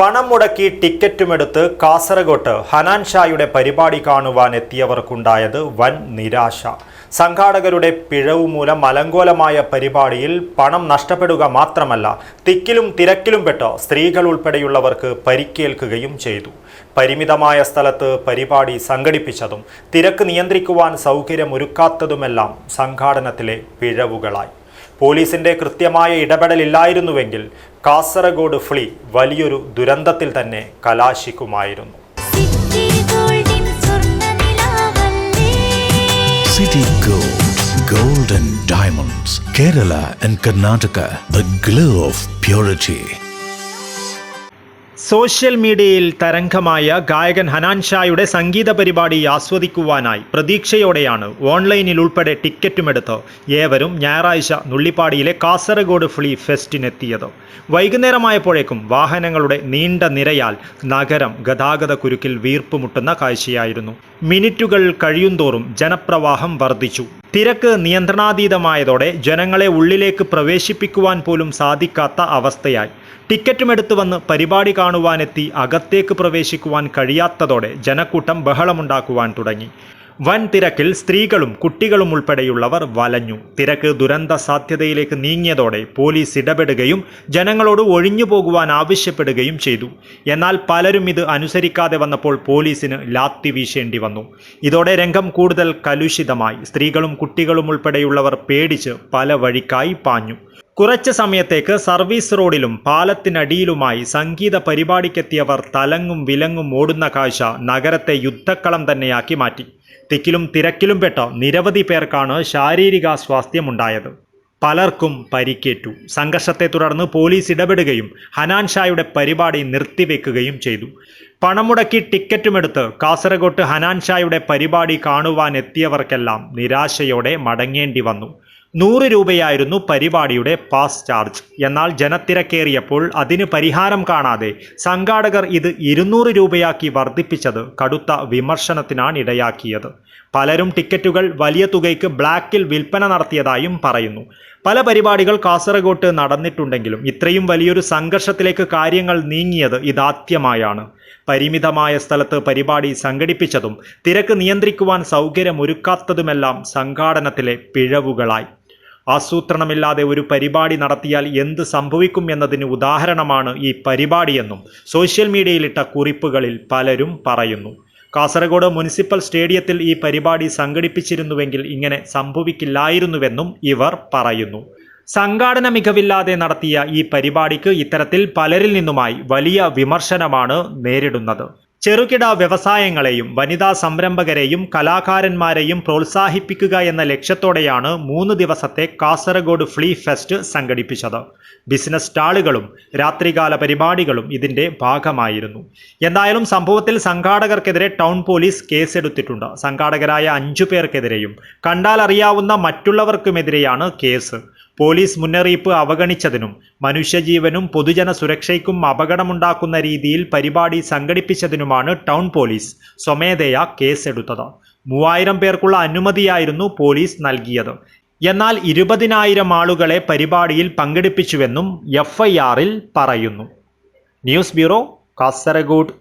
പണം മുടക്കി ടിക്കറ്റുമെടുത്ത് കാസർഗോട്ട് ഹനാൻ ഷായുടെ പരിപാടി കാണുവാൻ എത്തിയവർക്കുണ്ടായത് വൻ നിരാശ. സംഘാടകരുടെ പിഴവ് മൂലം അലങ്കോലമായ പരിപാടിയിൽ പണം നഷ്ടപ്പെടുക മാത്രമല്ല തിക്കിലും തിരക്കിലും പെട്ട് സ്ത്രീകൾ ഉൾപ്പെടെയുള്ളവർക്ക് പരിക്കേൽക്കുകയും ചെയ്തു. പരിമിതമായ സ്ഥലത്ത് പരിപാടി സംഘടിപ്പിച്ചതും തിരക്ക് നിയന്ത്രിക്കുവാൻ സൗകര്യമൊരുക്കാത്തതുമെല്ലാം സംഘാടനത്തിലെ പിഴവുകളായി. പോലീസിന്റെ കൃത്യമായ ഇടപെടലില്ലായിരുന്നുവെങ്കിൽ കാസർഗോഡ് ഫ്ലി വലിയൊരു ദുരന്തത്തിൽ തന്നെ കലാശിക്കുമായിരുന്നു. City Golden Diamonds Kerala and Karnataka the glow of purity social മീഡിയയിൽ തരംഗമായ ഗായകൻ ഹനാൻ ഷായുടെ സംഗീത പരിപാടി ആസ്വദിക്കുവാനായി പ്രതീക്ഷയോടെയാണ് ഓൺലൈനിൽ ഉൾപ്പെടെ ടിക്കറ്റുമെടുത്ത് ഏവരും ഞായറാഴ്ച നുള്ളിപ്പാടിയിലെ കാസർഗോഡ് ഫ്ലീ ഫെസ്റ്റിനെത്തിയത്. വൈകുന്നേരമായപ്പോഴേക്കും വാഹനങ്ങളുടെ നീണ്ട നിരയാൽ നഗരം ഗതാഗത കുരുക്കിൽ വീർപ്പുമുട്ടുന്ന കാഴ്ചയായിരുന്നു. മിനിറ്റുകൾ കഴിയുന്തോറും ജനപ്രവാഹം വർദ്ധിച്ചു. തിരക്ക് നിയന്ത്രണാതീതമായതോടെ ജനങ്ങളെ ഉള്ളിലേക്ക് പ്രവേശിപ്പിക്കുവാൻ പോലും സാധിക്കാത്ത അവസ്ഥയായി. ടിക്കറ്റുമെടുത്തു വന്ന് പരിപാടി കാണുവാനെത്തി അകത്തേക്ക് പ്രവേശിക്കുവാൻ കഴിയാത്തതോടെ ജനക്കൂട്ടം ബഹളമുണ്ടാക്കുവാൻ തുടങ്ങി. വൻ തിരക്കിൽ സ്ത്രീകളും കുട്ടികളും ഉൾപ്പെടെയുള്ളവർ വലഞ്ഞു. തിരക്ക് ദുരന്ത സാധ്യതയിലേക്ക് നീങ്ങിയതോടെ പോലീസ് ഇടപെടുകയും ജനങ്ങളോട് ഒഴിഞ്ഞു പോകുവാൻ ആവശ്യപ്പെടുകയും ചെയ്തു. എന്നാൽ പലരും ഇത് അനുസരിക്കാതെ വന്നപ്പോൾ പോലീസിന് ലാത്തി വീശേണ്ടി വന്നു. ഇതോടെ രംഗം കൂടുതൽ കലുഷിതമായി. സ്ത്രീകളും കുട്ടികളും ഉൾപ്പെടെയുള്ളവർ പേടിച്ച് പല വഴിക്കായി പാഞ്ഞു. കുറച്ച് സമയത്തേക്ക് സർവീസ് റോഡിലും പാലത്തിനടിയിലുമായി സംഗീത പരിപാടിക്കെത്തിയവർ തലങ്ങും വിലങ്ങും ഓടുന്ന കാഴ്ച നഗരത്തെ യുദ്ധക്കളം തന്നെയാക്കി മാറ്റി. തിക്കിലും തിരക്കിലും പെട്ട നിരവധി പേർക്കാണ് ശാരീരികാസ്വാസ്ഥ്യമുണ്ടായത്. പലർക്കും പരിക്കേറ്റു. സംഘർഷത്തെ തുടർന്ന് പോലീസ് ഇടപെടുകയും ഹനാൻ ഷായുടെ പരിപാടി നിർത്തിവെക്കുകയും ചെയ്തു. പണം മുടക്കി ടിക്കറ്റുമെടുത്ത് കാസർഗോട്ട് ഹനാൻ ഷായുടെ പരിപാടി കാണുവാനെത്തിയവർക്കെല്ലാം നിരാശയോടെ മടങ്ങേണ്ടി വന്നു. നൂറ് രൂപയായിരുന്നു പരിപാടിയുടെ പാസ് ചാർജ്. എന്നാൽ ജനത്തിരക്കേറിയപ്പോൾ അതിന് പരിഹാരം കാണാതെ സംഘാടകർ ഇത് ഇരുന്നൂറ് രൂപയാക്കി വർദ്ധിപ്പിച്ചത് കടുത്ത വിമർശനത്തിനാണ് ഇടയാക്കിയത്. പലരും ടിക്കറ്റുകൾ വലിയ തുകയ്ക്ക് ബ്ലാക്കിൽ വിൽപ്പന നടത്തിയതായും പറയുന്നു. പല പരിപാടികൾ കാസർഗോട്ട് നടന്നിട്ടുണ്ടെങ്കിലും ഇത്രയും വലിയൊരു സംഘർഷത്തിലേക്ക് കാര്യങ്ങൾ നീങ്ങിയത് ഇതാദ്യമായാണ്. പരിമിതമായ സ്ഥലത്ത് പരിപാടി സംഘടിപ്പിച്ചതും തിരക്ക് നിയന്ത്രിക്കുവാൻ സൗകര്യമൊരുക്കാത്തതുമെല്ലാം സംഘാടനത്തിലെ പിഴവുകളായി. ആസൂത്രണമില്ലാതെ ഒരു പരിപാടി നടത്തിയാൽ എന്ത് സംഭവിക്കും എന്നതിന് ഉദാഹരണമാണ് ഈ പരിപാടിയെന്നും സോഷ്യൽ മീഡിയയിലിട്ട കുറിപ്പുകളിൽ പലരും പറയുന്നു. കാസർഗോഡ് മുനിസിപ്പൽ സ്റ്റേഡിയത്തിൽ ഈ പരിപാടി സംഘടിപ്പിച്ചിരുന്നുവെങ്കിൽ ഇങ്ങനെ സംഭവിക്കില്ലായിരുന്നുവെന്നും ഇവർ പറയുന്നു. സംഘാടന മികവില്ലാതെ നടത്തിയ ഈ പരിപാടിക്ക് ഇത്തരത്തിൽ പലരിൽ നിന്നുമായി വലിയ വിമർശനമാണ് നേരിടുന്നത്. ചെറുകിട വ്യവസായങ്ങളെയും വനിതാ സംരംഭകരെയും കലാകാരന്മാരെയും പ്രോത്സാഹിപ്പിക്കുക എന്ന ലക്ഷ്യത്തോടെയാണ് മൂന്ന് ദിവസത്തെ കാസർഗോഡ് ഫ്ലീ ഫെസ്റ്റ് സംഘടിപ്പിച്ചത്. ബിസിനസ് സ്റ്റാളുകളും രാത്രികാല പരിപാടികളും ഇതിന്റെ ഭാഗമായിരുന്നു. എന്തായാലും സംഭവത്തിൽ സംഘാടകർക്കെതിരെ ടൗൺ പോലീസ് കേസെടുത്തിട്ടുണ്ട്. സംഘാടകരായ അഞ്ചു പേർക്കെതിരെയും. കണ്ടാലറിയാവുന്ന മറ്റുള്ളവർക്കുമെതിരെയാണ് കേസ്. പോലീസ് മുന്നറിയിപ്പ് അവഗണിച്ചതിനും മനുഷ്യജീവനും പൊതുജന സുരക്ഷയ്ക്കും അപകടമുണ്ടാക്കുന്ന രീതിയിൽ പരിപാടി സംഘടിപ്പിച്ചതിനുമാണ് ടൗൺ പോലീസ് സ്വമേധയാ കേസെടുത്തത്. മൂവായിരം പേർക്കുള്ള അനുമതിയായിരുന്നു പോലീസ് നൽകിയത്. എന്നാൽ ഇരുപതിനായിരം ആളുകളെ പരിപാടിയിൽ പങ്കെടുപ്പിച്ചുവെന്നും എഫ്ഐആറിൽ പറയുന്നു. News bureau Kasaragod.